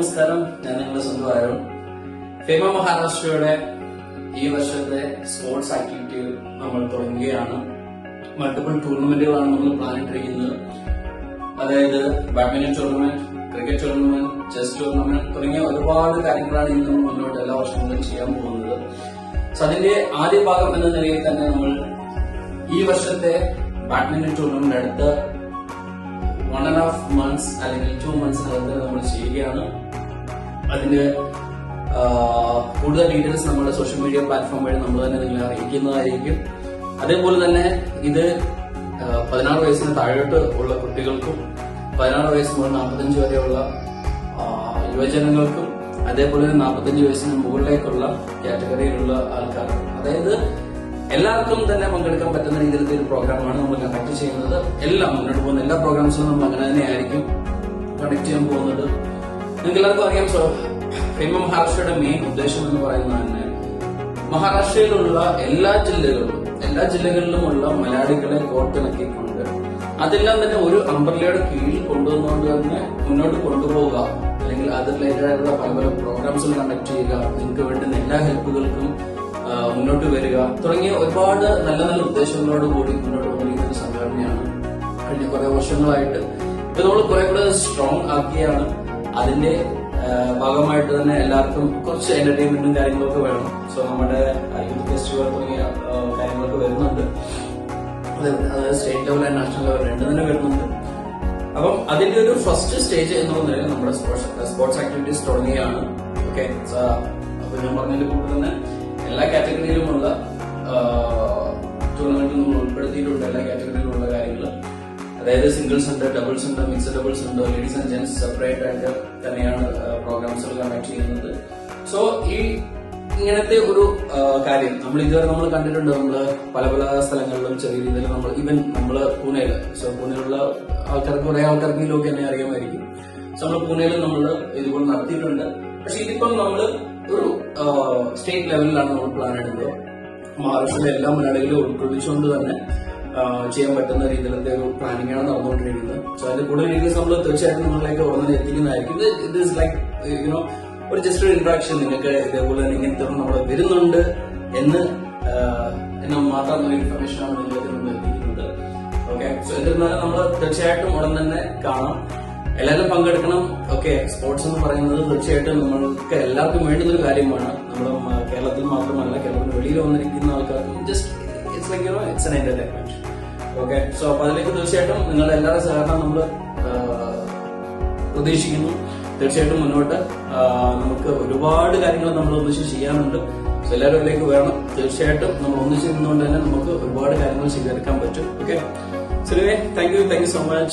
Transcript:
നമസ്കാരം. ഞാൻ നിങ്ങളുടെ സ്വന്തം ആരോൺ ഫേമ മഹാരാഷ്ട്രയുടെ ഈ വർഷത്തെ സ്പോർട്സ് ആക്ടിവിറ്റികൾ നമ്മൾ തുടങ്ങുകയാണ്. മൾട്ടിപ്പിൾ ടൂർണമെന്റുകളാണ് നമ്മൾ പ്ലാൻ ഇട്ടിരിക്കുന്നത്. അതായത് badminton tournament cricket tournament chess tournament തുടങ്ങിയ ഒരുപാട് കാര്യങ്ങളാണ് ഇന്ന് മുന്നോട്ട് എല്ലാ വർഷങ്ങളിലും ചെയ്യാൻ പോകുന്നത്. സോ അതിന്റെ ആദ്യ ഭാഗം എന്ന നിലയിൽ തന്നെ നമ്മൾ ഈ വർഷത്തെ ബാഡ്മിന്റൺ ടൂർണമെന്റ് അടുത്ത വൺ ആൻഡ് ഹാഫ് മന്ത്സ് അല്ലെങ്കിൽ ടു മന്ത്സിനകത്ത് നമ്മൾ ചെയ്യുകയാണ്. അതിന്റെ കൂടുതൽ ഡീറ്റെയിൽസ് നമ്മുടെ സോഷ്യൽ മീഡിയ പ്ലാറ്റ്ഫോം വഴി നമ്മൾ തന്നെ നിങ്ങളെ അറിയിക്കുന്നതായിരിക്കും. അതേപോലെ തന്നെ ഇത് പതിനാറ് വയസ്സിന് താഴോട്ട് ഉള്ള കുട്ടികൾക്കും പതിനാറ് വയസ്സ് മുതൽ നാൽപ്പത്തഞ്ച് വരെയുള്ള യുവജനങ്ങൾക്കും അതേപോലെ നാൽപ്പത്തഞ്ച് വയസ്സിന് മുകളിലേക്കുള്ള കാറ്റഗറിയിലുള്ള ആൾക്കാർക്കും. അതായത് എല്ലാവർക്കും തന്നെ പങ്കെടുക്കാൻ പറ്റുന്ന രീതിയിലത്തെ ഒരു പ്രോഗ്രാമാണ് നമ്മൾ കണ്ടക്ട് ചെയ്യുന്നത്. എല്ലാം മുന്നോട്ട് പോകുന്ന എല്ലാ പ്രോഗ്രാംസും നമ്മൾ അങ്ങനെ തന്നെ ആയിരിക്കും കണ്ടക്ട് ചെയ്യാൻ പോകുന്നത്. നിങ്ങൾക്ക് എല്ലാവർക്കും അറിയാം സോ ഹിമ മഹാരാഷ്ട്രയുടെ മെയിൻ ഉദ്ദേശം എന്ന് പറയുന്നത് തന്നെ മഹാരാഷ്ട്രയിലുള്ള എല്ലാ ജില്ലകളിലും എല്ലാ ജില്ലകളിലുമുള്ള മലയാളികളെ കോർത്തിണക്കിക്കൊണ്ട് അതെല്ലാം തന്നെ ഒരു അംബ്രലയുടെ കീഴിൽ കൊണ്ടുവന്നുകൊണ്ട് തന്നെ മുന്നോട്ട് കൊണ്ടുപോവുക. അല്ലെങ്കിൽ അത് റിലേറ്റഡ് ആയിട്ടുള്ള പല പല പ്രോഗ്രാംസുകൾ കണ്ടക്ട് ചെയ്യുക. നിങ്ങൾക്ക് വേണ്ടുന്ന എല്ലാ ഹെൽപ്പുകൾക്കും മുന്നോട്ട് വരിക തുടങ്ങിയ ഒരുപാട് നല്ല നല്ല ഉദ്ദേശങ്ങളോട് കൂടി മുന്നോട്ട് ഒരു സംഘടനയാണ് കഴിഞ്ഞ കുറെ വർഷങ്ങളായിട്ട്. ഇപ്പൊ നമ്മൾ കുറെ കൂടെ സ്ട്രോങ് ആക്കിയാണ്. അതിന്റെ ഭാഗമായിട്ട് തന്നെ എല്ലാവർക്കും കുറച്ച് എന്റർടൈൻമെന്റും കാര്യങ്ങളൊക്കെ വേണം. സോ നമ്മുടെ യൂത്ത് ഫെസ്റ്റിവൽ തുടങ്ങിയ കാര്യങ്ങളൊക്കെ വരുന്നുണ്ട്. അതായത് state level and national level രണ്ട് തന്നെ വരുന്നുണ്ട്. അപ്പം അതിന്റെ ഒരു ഫസ്റ്റ് സ്റ്റേജ് എന്ന് പറഞ്ഞാൽ നമ്മുടെ സ്പോർട്സ് സ്പോർട്സ് ആക്ടിവിറ്റീസ് തുടങ്ങിയാണ്. ഓക്കെ അപ്പൊ ഞാൻ പറഞ്ഞതിന്റെ കൂടെ തന്നെ എല്ലാ കാറ്റഗറിയിലുമുള്ള ടൂർണമെന്റിൽ നമ്മൾ ഉൾപ്പെടുത്തിയിട്ടുണ്ട്. എല്ലാ കാറ്റഗറിയിലുമുള്ള കാര്യങ്ങൾ. അതായത് സിംഗിൾസ് ഉണ്ട് ഡബിൾസ് ഉണ്ട് മിക്സഡ് ഡബിൾസ് ഉണ്ട് ലേഡീസ് ആൻഡ് ജെന്റ്സ് സെപ്പറേറ്റ് ആയിട്ട് തന്നെയാണ് പ്രോഗ്രാംസുകൾ കണ്ടക്ട് ചെയ്യുന്നത്. സോ ഈ ഇങ്ങനത്തെ ഒരു കാര്യം നമ്മൾ ഇതുവരെ നമ്മൾ കണ്ടിട്ടുണ്ട്. നമ്മൾ പല പല സ്ഥലങ്ങളിലും ചെറിയ രീതിയിൽ നമ്മൾ ഇവൻ നമ്മൾ പൂനെയിൽ സോ പൂനെയിലുള്ള ആൾക്കാർക്ക് കുറെ ആൾക്കാർക്ക് ഈ ലോകം എന്നെ അറിയാമായിരിക്കും. സോ നമ്മൾ പൂനെയിൽ നമ്മൾ ഇതുപോലെ നടത്തിയിട്ടുണ്ട്. പക്ഷെ ഇതിപ്പം നമ്മൾ ഒരു സ്റ്റേറ്റ് ലെവലിലാണ് നമ്മൾ പ്ലാൻ എടുത്തത്. മഹാരാഷ്ട്രയിലെ എല്ലാ മലയാളികളും ഉൾക്കൊള്ളിച്ചുകൊണ്ട് തന്നെ ചെയ്യാൻ പറ്റുന്ന രീതിയിലത്തെ ഒരു പ്ലാനിംഗ് ആണ് നടന്നുകൊണ്ടിരിക്കുന്നത്. സോ അതിന്റെ കൂടുതൽ രീതിയിൽ നമ്മൾ തീർച്ചയായിട്ടും നിങ്ങളിലേക്ക് ഉടനെ എത്തിക്കുന്നതായിരിക്കും. ഇത് ഇസ് ലൈക്ക് യുനോ ഒരു ജസ്റ്റ് ഒരു ഇൻട്രാക്ഷൻ നിങ്ങൾക്ക് ഇതേപോലെ തന്നെ ഇങ്ങനത്തെ നമ്മൾ വരുന്നുണ്ട് എന്ന് എന്ന മാത്രം ഇൻഫർമേഷൻ ആണ് നിങ്ങൾക്ക് നമ്മൾ എത്തിക്കുന്നത്. ഓക്കെ സോ എന്നിരുന്നാലും നമ്മൾ തീർച്ചയായിട്ടും ഉടൻ തന്നെ കാണാം. എല്ലാവരും പങ്കെടുക്കണം. ഓക്കെ സ്പോർട്സ് എന്ന് പറയുന്നത് തീർച്ചയായിട്ടും നമ്മൾക്ക് എല്ലാവർക്കും വേണ്ടുന്ന ഒരു കാര്യമാണ്. നമ്മൾ കേരളത്തിൽ മാത്രമല്ല കേരളത്തിന് വെളിയിൽ വന്നിരിക്കുന്ന ആൾക്കാർക്കും just it's like you know it's an entertainment okay so അപ്പൊ അതിലേക്ക് തീർച്ചയായിട്ടും നിങ്ങളുടെ എല്ലാവരുടെ സഹകരണം നമ്മൾ പ്രതീക്ഷിക്കുന്നു. തീർച്ചയായിട്ടും മുന്നോട്ട് നമുക്ക് ഒരുപാട് കാര്യങ്ങൾ നമ്മൾ ഒന്നിച്ച് ചെയ്യാനുണ്ട്. എല്ലാവരും അതിലേക്ക് വേണം തീർച്ചയായിട്ടും നമ്മൾ ഒന്നിച്ച് നിന്നുകൊണ്ട് തന്നെ നമുക്ക് ഒരുപാട് കാര്യങ്ങൾ ചെയ്തെടുക്കാൻ പറ്റും. ഓക്കെ. ശരി thank you thank you so much